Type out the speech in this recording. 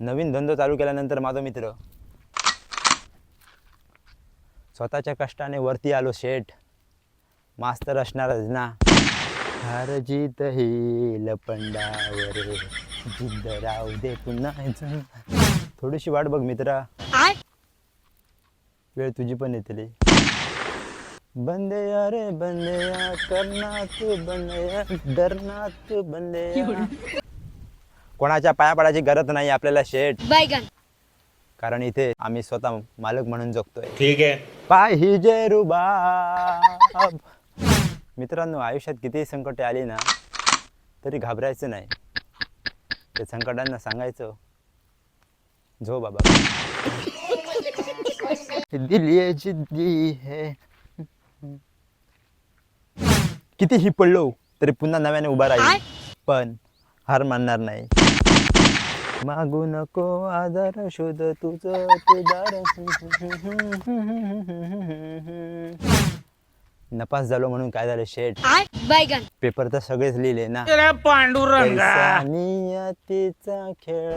नवीन धंदो चालू केल्यानंतर माझा मित्र. स्वतःच्या कष्टाने वरती आलो शेठ. मास्तर असणारच ना. हार जीत ही लपंडावर जिद्द राहू दे पुन्हा. थोडीशी वाट बघ मित्रा. वेळ तुझी पण येते बंदे रे बंदे करना तू बंदे डरना तू बंदे कोणाच्या पाया पडायची गरज नाही आपल्याला शेठ. बैगन कारण इथे आम्ही स्वतः मालक म्हणून जगतोय. ठीक है पाहिजे रुबाब मित्रांनो आयुष्यात कितीही संकटे आली ना तरी घाबरायचं नाही. त्या संकटांना सांगायचं झो बाबा. दिल जिद्दी है. कितीही पडलो तरी पुन्हा नव्याने उभा राहील. पण हार मानणार नाही. मागू नको आधार शोध तुझं ते दार नपास झालो म्हणून काय झालं शेठ? बैगन. पेपर तर सगळेच लिहिले ना. पांडुरंगा. नियतीचा खेळ.